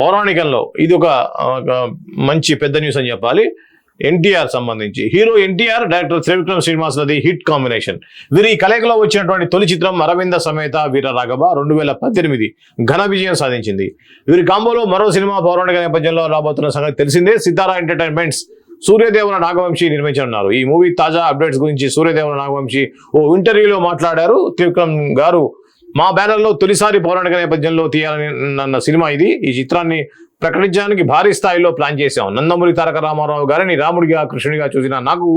పౌరాణికంలో ఇది ఒక మంచి పెద్ద న్యూస్ అని చెప్పాలి. ఎన్టీఆర్ సంబంధించి. హీరో ఎన్టీఆర్ డైరెక్టర్ త్రివిక్రమ్ శ్రీనివాసులది హిట్ కాంబినేషన్ వీరి కలయికలో వచ్చినటువంటి తొలి చిత్రం అరవింద సమేత వీర రాఘవ రెండు వేల పద్దెనిమిది ఘన విజయం సాధించింది. వీరి కాంబోలో మరో సినిమా పౌరాణిక నేపథ్యంలో రాబోతున్న సంగతి తెలిసిందే. సితారా ఎంటర్టైన్మెంట్స్ సూర్యదేవర నాగవంశీ నిర్మించనున్నారు. ఈ మూవీ తాజా అప్డేట్స్ గురించి సూర్యదేవన నాగవంశీ ఓ ఇంటర్వ్యూలో మాట్లాడారు. త్రివిక్రమ్ గారు మా బ్యానర్లో తొలిసారి పౌరాణిక నేపథ్యంలో తీయాలని సినిమా ఇది. ఈ చిత్రాన్ని ప్రకటించడానికి భారీ స్థాయిలో ప్లాన్ చేశాం. నందమూరి తారక రామారావు గారిని రాముడిగా కృష్ణుడిగా చూసిన నాకు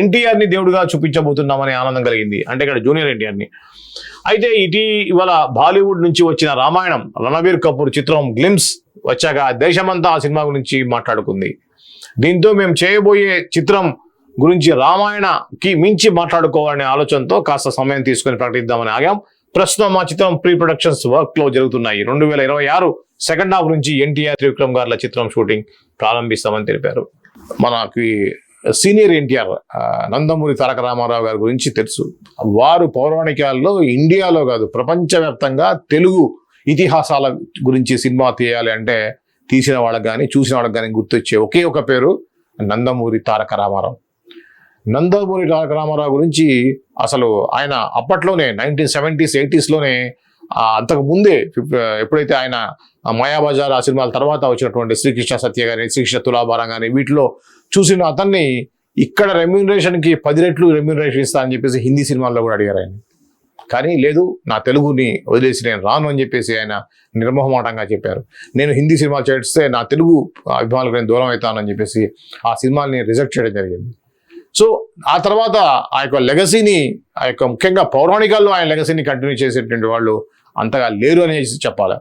ఎన్టీఆర్ని దేవుడిగా చూపించబోతున్నామనే ఆనందం కలిగింది. అంటే ఇక్కడ జూనియర్ ఎన్టీఆర్ని. అయితే ఇటీవల బాలీవుడ్ నుంచి వచ్చిన రామాయణం రణబీర్ కపూర్ చిత్రం గ్లిమ్స్ వచ్చాక దేశమంతా ఆ సినిమా గురించి మాట్లాడుకుంది. దీంతో మేము చేయబోయే చిత్రం గురించి రామాయణకి మించి మాట్లాడుకోవాలనే ఆలోచనతో కాస్త సమయం తీసుకొని ప్రకటిద్దామని ఆగాం. ప్రస్తుతం మా చిత్రం ప్రీ ప్రొడక్షన్స్ వర్క్లో జరుగుతున్నాయి. రెండు వేల ఇరవై ఆరు సెకండ్ హాఫ్ నుంచి ఎన్టీఆర్ త్రివిక్రమ్ గారుల చిత్రం షూటింగ్ ప్రారంభిస్తామని తెలిపారు. మనకి సీనియర్ ఎన్టీఆర్ నందమూరి తారక రామారావు గారి గురించి తెలుసు. వారు పౌరాణికాల్లో ఇండియాలో కాదు ప్రపంచవ్యాప్తంగా తెలుగు ఇతిహాసాల గురించి సినిమా తీయాలి అంటే తీసిన వాళ్ళకి కానీ చూసిన వాళ్ళకి కానీ గుర్తొచ్చే ఒకే ఒక పేరు నందమూరి తారక రామారావు. నందమూరి తారక రామారావు గురించి అసలు ఆయన అప్పట్లోనే నైన్టీన్ సెవెంటీస్ ఎయిటీస్లోనే అంతకు ముందే ఎప్పుడైతే ఆయన మాయాబజార్ ఆ సినిమాల తర్వాత వచ్చినటువంటి శ్రీకృష్ణ సత్య కానీ శ్రీకృష్ణ తులాభారం కానీ వీటిలో చూసిన అతన్ని ఇక్కడ రెమ్యూనరేషన్కి పది రెట్లు రెమ్యూనరేషన్ ఇస్తా అని చెప్పేసి హిందీ సినిమాల్లో కూడా అడిగారు ఆయన. కానీ లేదు నా తెలుగుని వదిలేసి నేను రాను అని చెప్పేసి ఆయన నిర్మోహమాటంగా చెప్పారు. నేను హిందీ సినిమాలు చేస్తే నా తెలుగు అభిమానులకు నేను దూరం అవుతానని చెప్పేసి ఆ సినిమాని రిజెక్ట్ చేయడం జరిగింది. సో ఆ తర్వాత ఆ యొక్క లెగసీని ఆ యొక్క ముఖ్యంగా పౌరాణికాల్లో ఆయన లెగసీని కంటిన్యూ చేసేటువంటి వాళ్ళు అంతగా లేరు అనేసి చెప్పాలి.